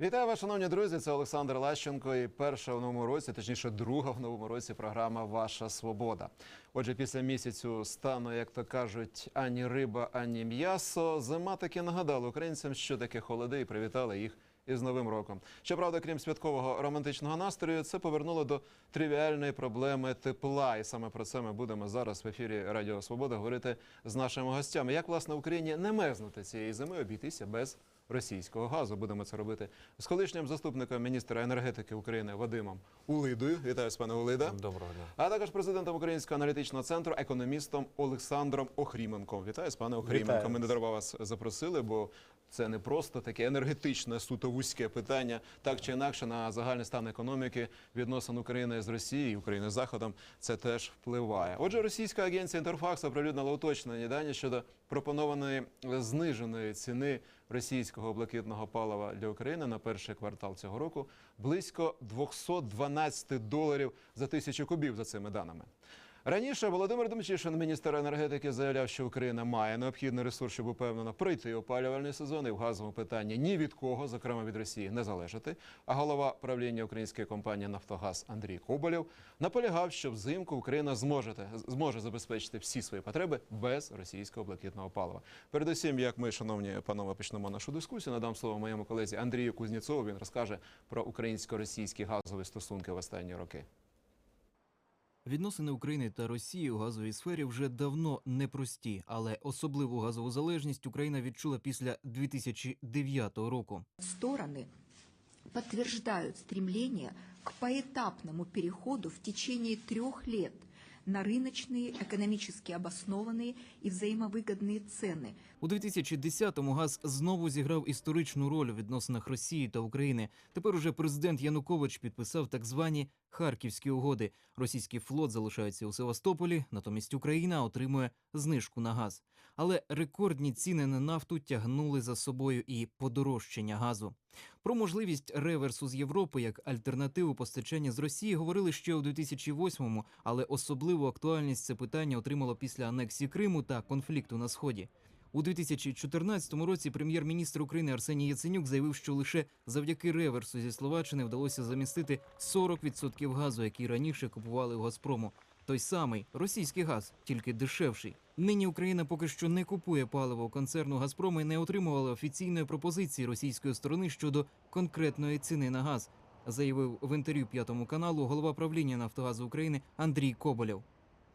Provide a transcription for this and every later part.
Вітаю вас, шановні друзі. Це Олександр Лащенко. І перша в новому році, точніше, друга в новому році, програма Ваша Свобода. Отже, після місяцю стану, як то кажуть, ані риба, ані м'ясо. Зима таки нагадала українцям, що таке холоди, і привітали їх із Новим роком. Щоправда, крім святкового романтичного настрою, це повернуло до тривіальної проблеми тепла. І саме про це ми будемо зараз в ефірі Радіо Свобода говорити з нашими гостями. Як власне Україні не мерзнути цієї зими, обійтися без російського газу. Будемо це робити з колишнім заступником міністра енергетики України Вадимом Улидою. Вітаю з пане Улида. Доброго дня. А також президентом Українського аналітичного центру, економістом Олександром Охріменком. Вітаю з пане Охріменко. Вітаю Ми не дарма вас запросили, бо це не просто таке енергетичне суто вузьке питання. Так чи інакше на загальний стан економіки відносин України з Росією, України з Заходом це теж впливає. Отже, російська агенція Інтерфакс оприлюднила уточнені дані щодо пропонованої зниженої ціни російського блакитного палива для України на перший квартал цього року близько 212 доларів за тисячу кубів за цими даними. Раніше Володимир Демчишин, міністр енергетики, заявляв, що Україна має необхідний ресурс, щоб упевнено пройти опалювальний сезон і в газовому питанні ні від кого, зокрема від Росії, не залежати. А голова правління української компанії Нафтогаз Андрій Коболєв наполягав, що взимку Україна зможе, зможе забезпечити всі свої потреби без російського блакитного палива. Передусім, як ми, шановні панове, почнемо нашу дискусію. Надам слово моєму колезі Андрію Кузнєцову. Він розкаже про українсько-російські газові стосунки в останні роки. Відносини України та Росії у газовій сфері вже давно непрості, але особливу газову залежність Україна відчула після 2009 року. Сторони підтверджують стремление к поетапному переходу в течение трьох лет на рыночные, экономически обоснованные и взаимовыгодные цены, У 2010-му газ знову зіграв історичну роль у відносинах Росії та України. Тепер уже президент Янукович підписав так звані харківські угоди. Російський флот залишається у Севастополі, натомість Україна отримує знижку на газ. Але рекордні ціни на нафту тягнули за собою і подорожчання газу. Про можливість реверсу з Європи як альтернативу постачання з Росії говорили ще у 2008-му, але особливу актуальність це питання отримало після анексії Криму та конфлікту на сході. У 2014 році прем'єр-міністр України Арсеній Яценюк заявив, що лише завдяки реверсу зі Словаччини вдалося замістити 40% газу, який раніше купували у Газпрому. Той самий російський газ, тільки дешевший. Нині Україна поки що не купує паливо концерну Газпром не отримувала офіційної пропозиції російської сторони щодо конкретної ціни на газ, заявив в інтерв'ю п'ятому каналу голова правління Нафтогазу України Андрій Коболєв.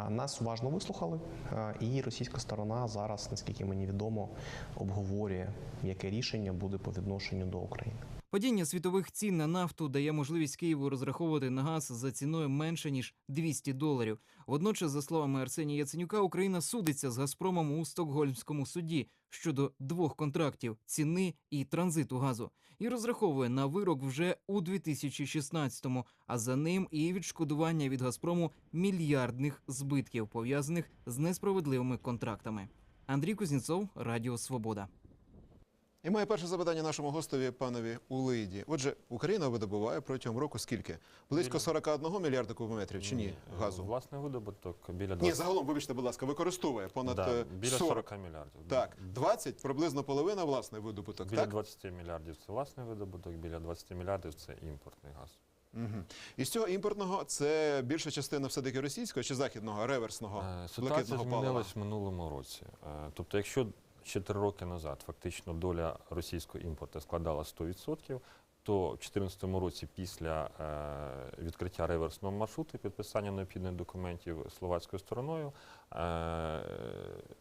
Нас уважно вислухали, е, і російська сторона зараз, наскільки мені відомо, обговорює, яке рішення буде по відношенню до України. Падіння світових цін на нафту дає можливість Києву розраховувати на газ за ціною менше ніж 200 доларів. Водночас, за словами Арсенія Яценюка, Україна судиться з Газпромом у Стокгольмському суді щодо двох контрактів ціни і транзиту газу, і розраховує на вирок вже у 2016-му, а за ним і відшкодування від Газпрому мільярдних збитків пов'язаних з несправедливими контрактами. Андрій Кузнєцов, Радіо Свобода. І моє перше запитання нашому гостеві, панові Улиді. Отже, Україна видобуває протягом року скільки? Близько Біля- 41 мільярда кубометрів чи ні газу? Власний видобуток біля Ні, загалом, вибачте, будь ласка, використовує понад да, е, біля 40. 40 мільярдів. Так, 20, приблизно половина власний видобуток, Біля так? 20 мільярдів це власний видобуток, біля 20 мільярдів це імпортний газ. Угу. І з цього імпортного це більша частина все-таки російського чи західного реверсного Е, Ситуація блакитного палива? змінилась в минулому році. Е, Тобто, якщо ще три роки назад фактично доля російського імпорту складала 100%, то в 2014 році після е, відкриття реверсного маршруту і підписання необхідних документів словацькою стороною е,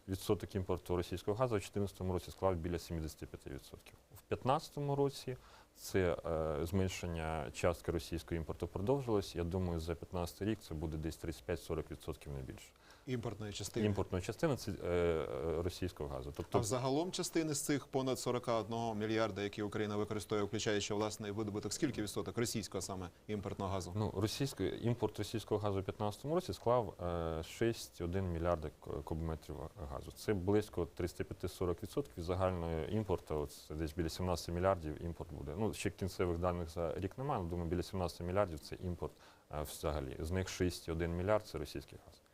відсоток імпорту російського газу в 2014 році склав біля 75%. У 2015 році це е, зменшення частки російського імпорту продовжилось. Я думаю, за 2015 рік це буде десь 35-40% не більше. Імпортної частини. Імпортної частини це е, е, російського газу. А Тобто взагалом частини з цих понад 41 мільярда, які Україна використовує, включаючи власний видобуток, скільки відсоток російського саме імпортного газу? ну, російський імпорт російського газу у 2015 році склав е, 6,1 мільярда кубометрів газу. Це близько 35-40% від загального імпорту. Це десь біля 17 мільярдів імпорт буде. Ну ще кінцевих даних за рік немає. але, Думаю, біля 17 мільярдів це імпорт е, взагалі. З них 6,1 мільярд це російський газ.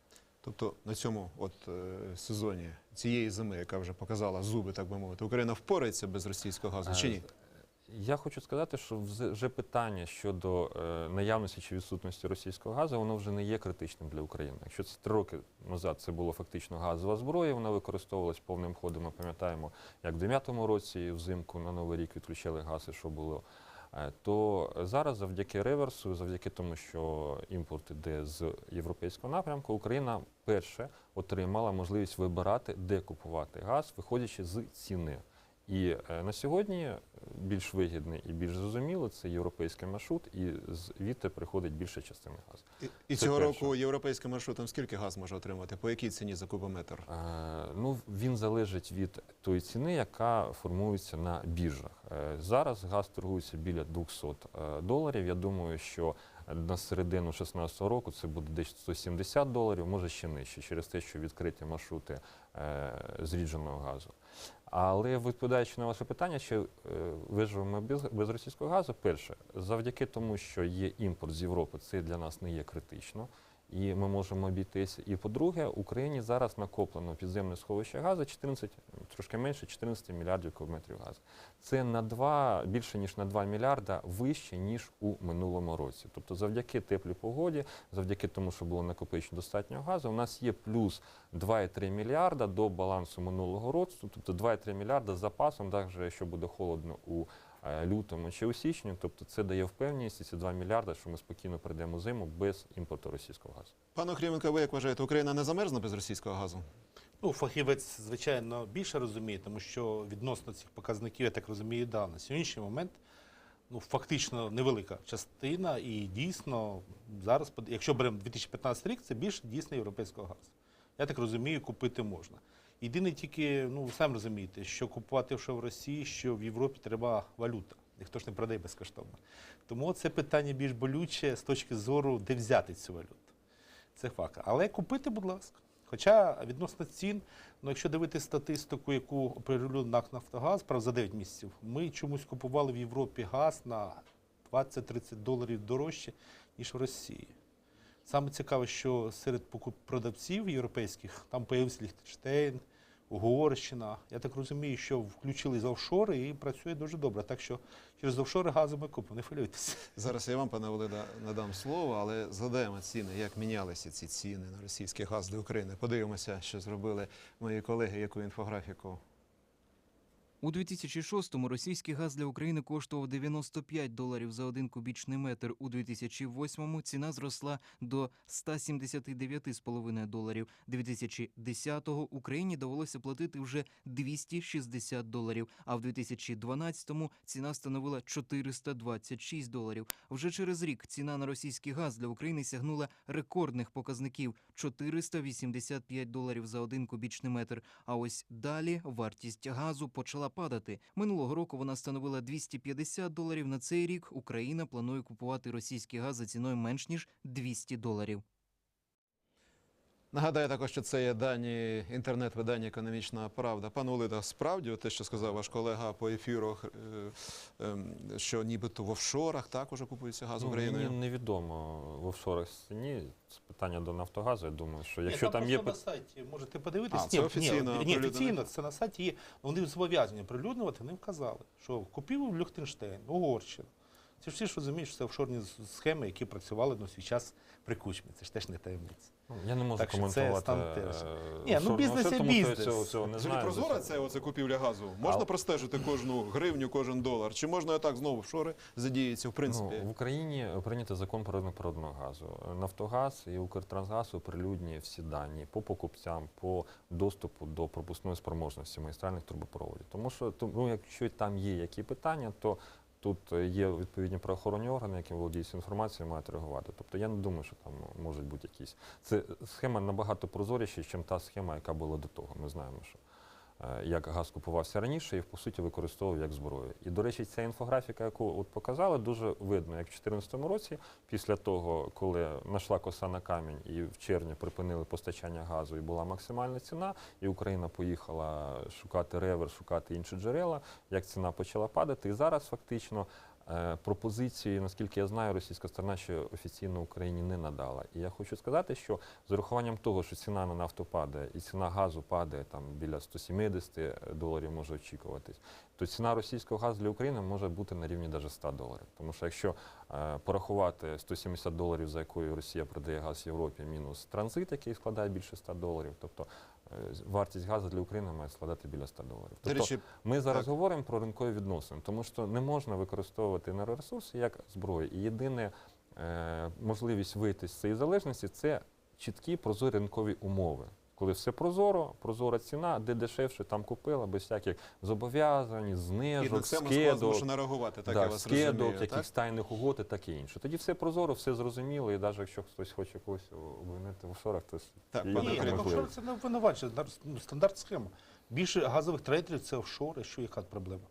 Тобто на цьому от е, сезоні цієї зими, яка вже показала зуби, так би мовити, Україна впорається без російського газу чи ні? Я хочу сказати, що вже питання щодо е, наявності чи відсутності російського газу, воно вже не є критичним для України. Якщо це три роки назад це було фактично газова зброя, вона використовувалась повним ходом. Ми пам'ятаємо, як в 9-му році взимку на Новий рік відключили газ, і що було. Е, То зараз, завдяки реверсу, завдяки тому, що імпорт йде з європейського напрямку, Україна перше отримала можливість вибирати, де купувати газ, виходячи з ціни. І е, на сьогодні е, більш вигідний і більш зрозуміло це європейський маршрут, і звідти приходить більша частина газу. І, і цього перше. року європейським маршрутом скільки газ може отримати? По якій ціні за кубометр? Е, Ну, він залежить від тої ціни, яка формується на біржах. Е, Зараз газ торгується біля 200 е, доларів. Я думаю, що на середину 2016 року це буде десь 170 доларів, може ще нижче, через те, що відкриті маршрути е, зрідженого газу. Але відповідаючи на ваше питання, чи е, виживемо без, без російського газу, перше, завдяки тому, що є імпорт з Європи, це для нас не є критично. І ми можемо обійтися. І по-друге, Україні зараз накоплено підземне сховище газу 14, трошки менше 14 мільярдів кубометрів газу. Це на 2, більше ніж на 2 мільярда вище, ніж у минулому році. Тобто, завдяки теплій погоді, завдяки тому, що було накопичено достатньо газу, у нас є плюс 2,3 мільярда до балансу минулого року. Тобто 2,3 мільярда з запасом, навіть якщо буде холодно у лютому чи у січні. Тобто це дає впевненість, і ці 2 мільярда, що ми спокійно прийдемо зиму без імпорту російського газу. Пане Охріменко, ви як вважаєте, Україна не замерзне без російського газу? Ну, фахівець, звичайно, більше розуміє, тому що відносно цих показників, я так розумію, да, на сьогоднішній момент ну, фактично невелика частина, і дійсно зараз, якщо беремо 2015 рік, це більше дійсно європейського газу. Я так розумію, купити можна. Єдине тільки, ну ви самі розумієте, що купувати що в Росії, що в Європі треба валюта. Ніхто ж не продає безкоштовно. Тому це питання більш болюче з точки зору, де взяти цю валюту. Це факт. Але купити, будь ласка. Хоча відносно цін, ну якщо дивитися статистику, яку оприлюднив НАК Нафтогаз прав за 9 місяців, ми чомусь купували в Європі газ на 20-30 доларів дорожче, ніж в Росії. Саме цікаве, що серед покуп- продавців європейських там появився Ліхтенштейн, Угорщина. Я так розумію, що включили з офшори і працює дуже добре. Так що через офшори газу ми купимо, не хвилюйтеся. Зараз я вам, пане Волода, надам слово, але згадаємо ціни, як мінялися ці ціни на російський газ для України. Подивимося, що зробили мої колеги, яку інфографіку. У 2006-му російський газ для України коштував 95 доларів за один кубічний метр. У 2008-му ціна зросла до 179,5 доларів. 2010-го Україні довелося платити вже 260 доларів, а в 2012-му ціна становила 426 доларів. Вже через рік ціна на російський газ для України сягнула рекордних показників 485 доларів за один кубічний метр. А ось далі вартість газу почала падати. Минулого року вона становила 250 доларів. На цей рік Україна планує купувати російський газ за ціною менш ніж 200 доларів. Нагадаю також, що це є дані інтернет-видання Економічна Правда. Пане Олида, справді, те, що сказав ваш колега по ефіру, е, ем, що нібито в офшорах також купується газ Ну, Україною. Мені невідомо в офшорах ні. Це питання до Нафтогазу. Я думаю, що якщо Ні, там є просто на сайті можете подивитися. А, це офіційно ні, ні, офіційно це на сайті є. Вони зобов'язані оприлюднювати, вони вказали, що купив Люхтенштейн, Угорщина. Це ж всі ж розуміють, що це офшорні схеми, які працювали на свій час при кучмі. Це ж теж не таємниця. Ну, я не можу Так що це стан теж. Ні, ну, бізнес є бізнес. Цього, цього не Взагалі знаю. прозора це оце купівля газу. Можна А- простежити кожну гривню, кожен долар? Чи можна так знову офшори задіються, в принципі? Ну, в Україні прийнятий закон про ринок природного газу. Нафтогаз і Укртрансгаз оприлюднює всі дані по покупцям, по доступу до пропускної спроможності магістральних трубопроводів. Тому що тому, якщо там є які питання, то тут є відповідні правоохоронні органи, які володіють цією інформацією, мають реагувати. Тобто я не думаю, що там можуть бути якісь. Це схема набагато прозоріші, ніж та схема, яка була до того. Ми знаємо, що е, як газ купувався раніше і по суті використовував як зброю. І до речі, ця інфографіка, яку от показали, дуже видно, як в 2014 році, після того, коли знайшла коса на камінь і в червні припинили постачання газу, і була максимальна ціна, і Україна поїхала шукати ревер, шукати інші джерела, як ціна почала падати. І зараз фактично Е, Пропозиції, наскільки я знаю, російська сторона ще офіційно Україні не надала. І я хочу сказати, що з урахуванням того, що ціна на нафту падає і ціна газу падає там біля 170 доларів може очікуватись, то ціна російського газу для України може бути на рівні навіть 100 доларів. Тому що якщо е, порахувати 170 доларів, за якою Росія продає газ Європі, мінус транзит, який складає більше 100 доларів, тобто е, вартість газу для України має складати біля 100 доларів. Тобто, речі, ми зараз Так. говоримо про ринкові відносини, тому що не можна використовувати енергоресурси як зброю. І єдина е, можливість вийти з цієї залежності це чіткі прозорі ринкові умови. Коли все прозоро, прозора ціна, де дешевше там купила, без всяких зобов'язань, і на знижок, це Москва скидок, змушена реагувати, так я вас скидок, розумію. якихось Так? тайних угод і таке інше. Тоді все прозоро, все зрозуміло, і навіть якщо хтось хоче когось обвинити в офшорах, то Так, є Ні, ну, офшор це не обвинувачення, ну, стандарт схема. Більше газових трейдерів це офшори, що яка проблема?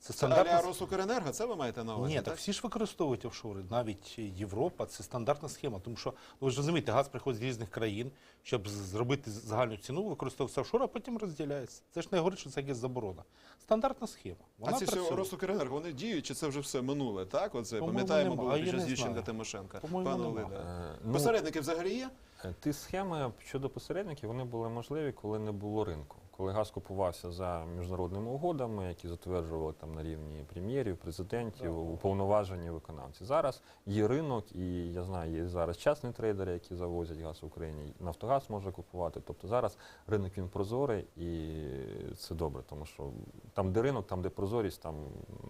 Це стандартна Росукренерго, це ви маєте на увазі? Ні, так всі ж використовують офшори, навіть Європа, це стандартна схема. Тому що ну, ви ж розумієте, газ приходить з різних країн, щоб зробити загальну ціну, використовується офшор, а потім розділяється. Це ж не говорить, що це якась заборона. Стандартна схема. Вона а ці всі. Росукренерго, вони діють, чи це вже все минуле, так? Оце пам'ятаємо, було під час не Ющенка. Тимошенка. Пане нема. Е, ну, Посередники взагалі є? Е, Ті схеми щодо посередників вони були можливі, коли не було ринку. Коли газ купувався за міжнародними угодами, які затверджували там на рівні прем'єрів, президентів, уповноважені виконавці. Зараз є ринок, і я знаю, є зараз частні трейдери, які завозять газ в Україні. Нафтогаз може купувати. Тобто зараз ринок він прозорий, і це добре, тому що там, де ринок, там, де прозорість, там,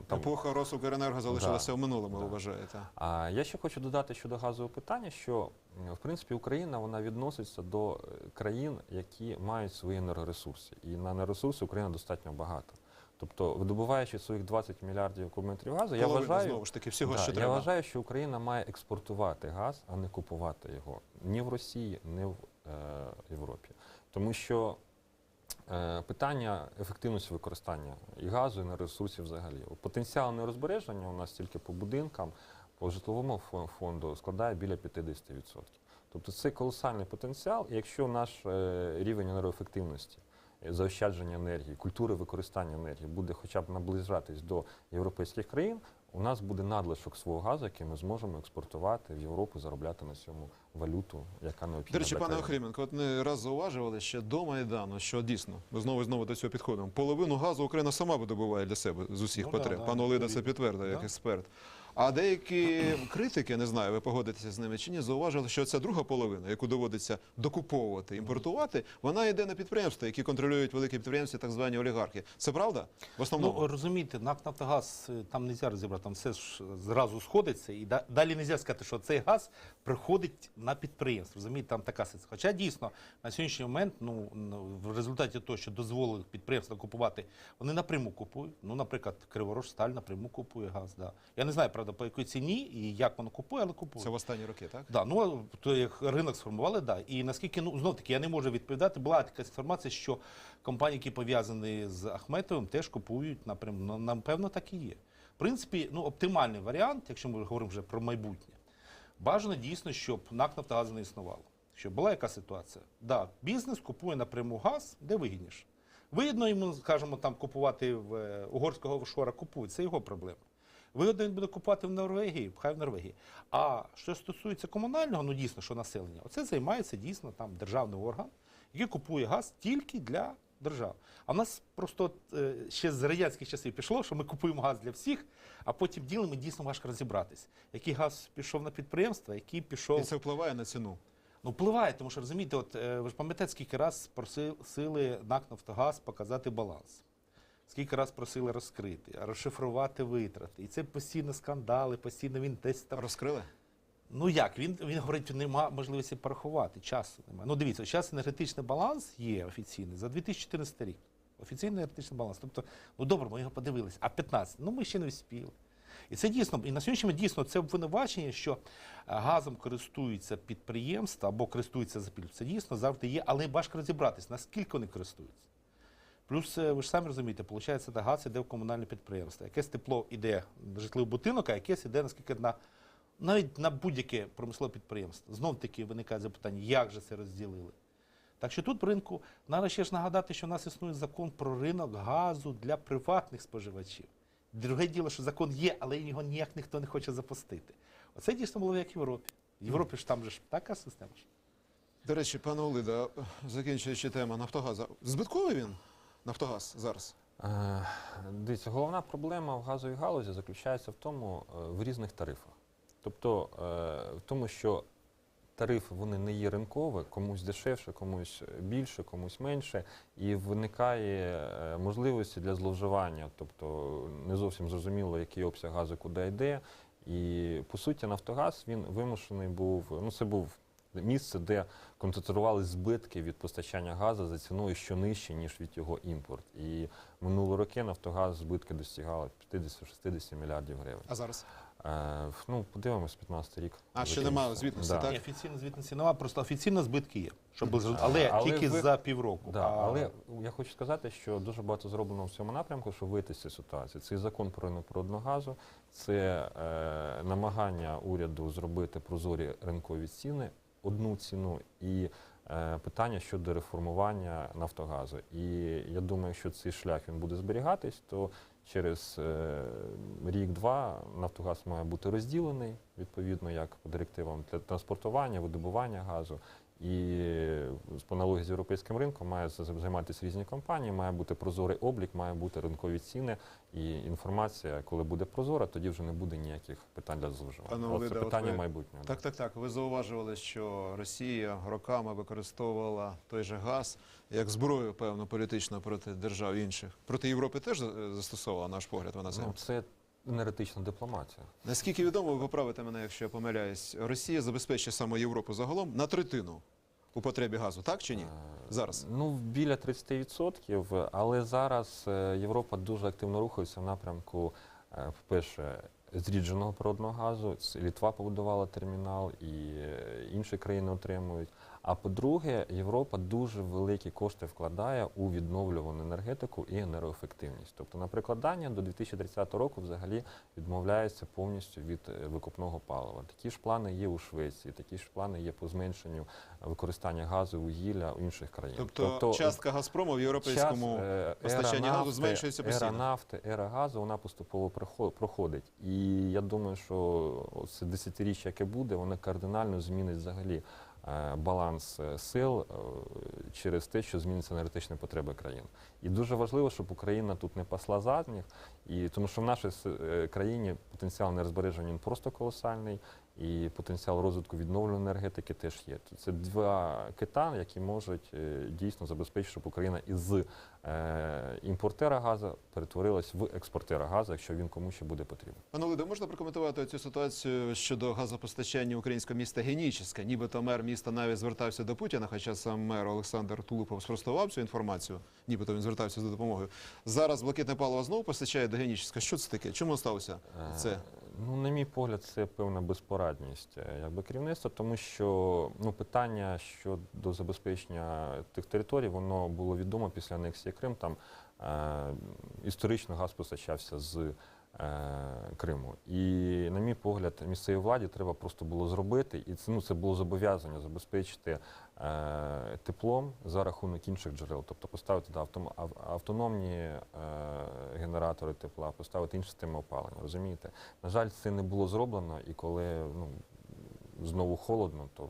там Епоха Росукренерго залишилася Да. в минулому, Да. ви вважаєте? а я ще хочу додати щодо газового питання, що в принципі Україна вона відноситься до е, країн, які мають свої енергоресурси, і на енергоресурси Україна достатньо багато. Тобто, видобуваючи своїх 20 мільярдів кубометрів газу, я Половина, вважаю, знову ж таки, всього, да, що я вважаю, що Україна має експортувати газ, а не купувати його ні в Росії, ні в е, Європі. Тому що е, питання ефективності використання і газу, і на ресурсів взагалі. Потенціал нерозбереження у нас тільки по будинкам, по житловому фо- фонду складає біля 50%. Тобто це колосальний потенціал, і якщо наш е, рівень енергоефективності, е, заощадження енергії, культури використання енергії буде хоча б наближатись до європейських країн, у нас буде надлишок свого газу, який ми зможемо експортувати в Європу, заробляти на цьому валюту, яка необхідна. До речі, пане. Охріменко, от не раз зауважували ще до Майдану, що дійсно ми знову і знову до цього підходимо. Половину газу Україна сама видобуває для себе з усіх Ну потреб. да, Пан Олида це підтвердив як експерт. А деякі критики, не знаю, ви погодитеся з ними чи ні, зауважили, що ця друга половина, яку доводиться докуповувати, імпортувати, вона йде на підприємства, які контролюють великі підприємства, так звані олігархи. Це правда? В основному Ну, розумієте, НАК «Нафтогаз» е, там не можна розібрати, там все ж зразу сходиться, і да- далі не можна сказати, що цей газ приходить на підприємство. Розумієте, там така ситуація. Хоча дійсно на сьогоднішній момент, ну в результаті того, що дозволили підприємства купувати, вони напряму купують. Ну, наприклад, Криворожсталь напряму купує газ. Да. Я не знаю, правда, по якій ціні і як воно купує, але купує. це в останні роки, так? Да, ну то як ринок сформували, да. І наскільки ну знов таки я не можу відповідати. Була така інформація, що компанії, які пов'язані з Ахметовим, теж купують напряму. Ну, напевно, так і є. В принципі, ну оптимальний варіант, якщо ми говоримо вже про майбутнє, бажано дійсно, щоб НАК «Нафтогаз» не існувало. Щоб була яка ситуація? Да, бізнес купує напряму газ, де вигідніше. Вигідно йому, скажімо, там купувати в е, угорського офшора купують, це його проблема. Вигодно він буде купувати в Норвегії, хай в Норвегії. А що стосується комунального, ну дійсно, що населення, оце займається дійсно там державний орган, який купує газ тільки для держав. А в нас просто е, ще з радянських часів пішло, що ми купуємо газ для всіх, а потім ділимо і дійсно важко розібратись, який газ пішов на підприємство, який пішов. І це впливає на ціну. Ну, впливає, тому що розумієте, от е, ви ж пам'ятаєте, скільки раз просили НАК Нафтогаз показати баланс. Скільки раз просили розкрити, розшифрувати витрати. І це постійно скандали, постійно він десь там. Розкрили? Ну як? Він, він говорить, нема можливості порахувати, часу немає. Ну дивіться, зараз енергетичний баланс є офіційний за 2014 рік. Офіційний енергетичний баланс. Тобто, ну добре, ми його подивилися, а 15, ну ми ще не вспіли. І це дійсно, і на сьогоднішній момент дійсно це обвинувачення, що е, газом користуються підприємства або користуються за пільгу. Це дійсно завжди є, але важко розібратись, наскільки вони користуються. Плюс, е, ви ж самі розумієте, виходить, та газ іде в комунальне підприємство. Якесь тепло йде на житловий будинок, а якесь іде наскільки на навіть на будь-яке промислове підприємство. Знов таки виникає запитання, як же це розділили. Так що тут в ринку треба ще ж нагадати, що у нас існує закон про ринок газу для приватних споживачів. Друге діло, що закон є, але його ніяк ніхто не хоче запустити. Оце дійсно було як в Європі. В Європі ж там же ж така система. До речі, пане Олида, закінчуючи тему Нафтогаза, збитковий він Нафтогаз зараз? Е, Дивіться, головна проблема в газовій галузі заключається в тому е, в різних тарифах. Тобто е, в тому, що тарифи вони не є ринкові, комусь дешевше, комусь більше, комусь менше, і виникає можливості для зловживання. Тобто не зовсім зрозуміло, який обсяг газу куди йде. І по суті, Нафтогаз він вимушений був. Ну, це був місце, де концентрували збитки від постачання газу за ціною, що нижче, ніж від його імпорт. І минулі роки Нафтогаз збитки достигали 50-60 мільярдів гривень. А зараз? Е, ну, подивимось, 15 рік. А, ще немає звітності, Да. так? Ні, офіційно звітності немає, просто офіційно збитки є. Щоб але, Але тільки ви- за півроку. Да, А але я хочу сказати, що дуже багато зроблено в цьому напрямку, щоб вийти з цієї ситуації. Цей закон про ринок природного газу, це е, намагання уряду зробити прозорі ринкові ціни, одну ціну і е, питання щодо реформування Нафтогазу. І я думаю, якщо цей шлях він буде зберігатись, то через е, рік-два Нафтогаз має бути розділений відповідно як по директивам для транспортування, видобування газу. І по аналогії з європейським ринком має займатися різні компанії, має бути прозорий облік, має бути ринкові ціни і інформація, коли буде прозора, тоді вже не буде ніяких питань для зловживання. Це питання ви- майбутнього. Так, так, так. Ви зауважували, що Росія роками використовувала той же газ як зброю, певно, політично проти держав інших. Проти Європи теж застосовувала наш погляд. Вона це. Ну, це енергетична дипломатія. Наскільки відомо, ви поправите мене, якщо я помиляюсь, Росія забезпечує саме Європу загалом на третину у потребі газу, так чи ні? Е, Зараз. Ну, біля 30%, але зараз е, Європа дуже активно рухається в напрямку, е, по-перше, зрідженого природного газу. Літва побудувала термінал, і інші країни отримують. А по-друге, Європа дуже великі кошти вкладає у відновлювану енергетику і енергоефективність. Тобто, наприклад, Данія до 2030 року взагалі відмовляється повністю від е, викопного палива. Такі ж плани є у Швеції, такі ж плани є по зменшенню використання газу, вугілля у інших країнах. Тобто, частка Газпрому в європейському час, е, постачанні ера газу нафти, зменшується Ера нафти, ера газу, вона поступово проходить. І я думаю, що це десятиріччя, яке буде, воно кардинально змінить взагалі е, баланс е, сил е, через те, що зміниться енергетичні потреби країн. І дуже важливо, щоб Україна тут не пасла задніх, і тому що в нашій е, країні потенціал нерозбереження він просто колосальний, і потенціал розвитку відновленої енергетики теж є. Це два кита, які можуть е, дійсно забезпечити, щоб Україна із е, імпортера газу перетворилась в експортера газу, якщо він комусь ще буде потрібен. Пане Лиде, можна прокоментувати цю ситуацію щодо газопостачання українського міста Генічеська? Нібито мер міста навіть звертався до Путіна, хоча сам мер Олександр Тулупов спростував цю інформацію, нібито він звертався за допомогою. Зараз блакитне паливо знову постачає до Генічеська. Що це таке? Чому сталося Е, це? Ну, на мій погляд, це певна безпорадність е, якби, керівництва, тому що ну, питання щодо забезпечення тих територій, воно було відомо після анексії Крим. Там е, історично газ постачався з е, Криму. І, на мій погляд, місцевій владі треба просто було зробити, і це, ну, це було зобов'язання забезпечити теплом за рахунок інших джерел, тобто поставити да, автономні е, генератори тепла, поставити інші системи опалення. Розумієте? На жаль, це не було зроблено, і коли ну, знову холодно, то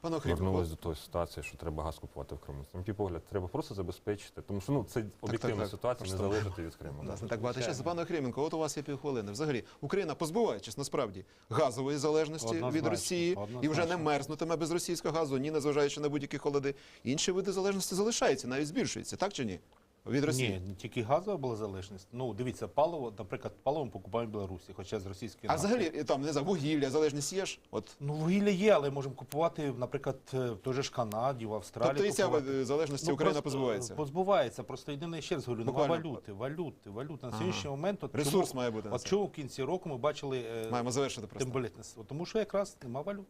Пане до тої ситуації, що треба газ купувати в Криму. На мій погляд, треба просто забезпечити, тому що ну, це об'єктивна ситуація, не залежати від Криму. У нас не так багато часу. Пане Охріменко, от у вас є півхвилини. Взагалі, Україна, позбуваючись насправді газової залежності від Росії і вже не мерзнутиме без російського газу, ні незважаючи на будь-які холоди. Інші види залежності залишаються, навіть збільшуються, так чи ні? Від Росії. Ні, не тільки газова була залежність. Ну, дивіться, паливо, наприклад, паливо ми покупаємо в Білорусі, хоча з російської А нафти. взагалі там не знаю, вугілля, залежність є ж. От Ну, вугілля є, але можемо купувати, наприклад, в той же ж Канаді, в Австралії. тобто і ця купувати. е, залежності Ну, Україна просто, позбувається. е, Позбувається. Просто єдине, ще раз говорю, нема Буквально. валюти, валюти, валюти. На сьогоднішній момент от Ресурс чому, має бути на от це. чому в кінці року ми бачили е, Маємо завершити просто. темболітність? От Тому що якраз нема валюти.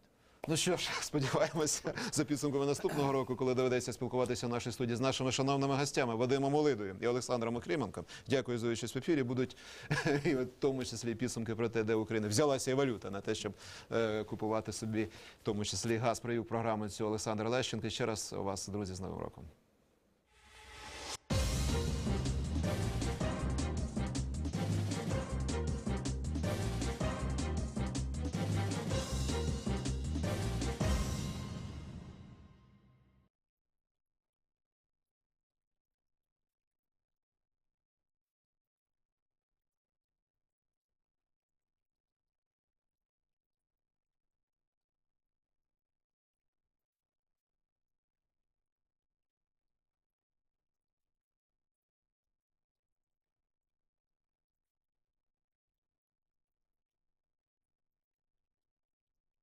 Ну що ж, сподіваємося, за підсумками наступного року, коли доведеться спілкуватися в нашій студії з нашими шановними гостями Вадимом Олидою і Олександром Охріменком. Дякую за участь в ефірі. Будуть в тому числі підсумки про те, де Україна взялася і валюта на те, щоб е, купувати собі, в тому числі газ. Провів програму цю Олександр Лещенко. Ще раз вас, друзі, з Новим роком.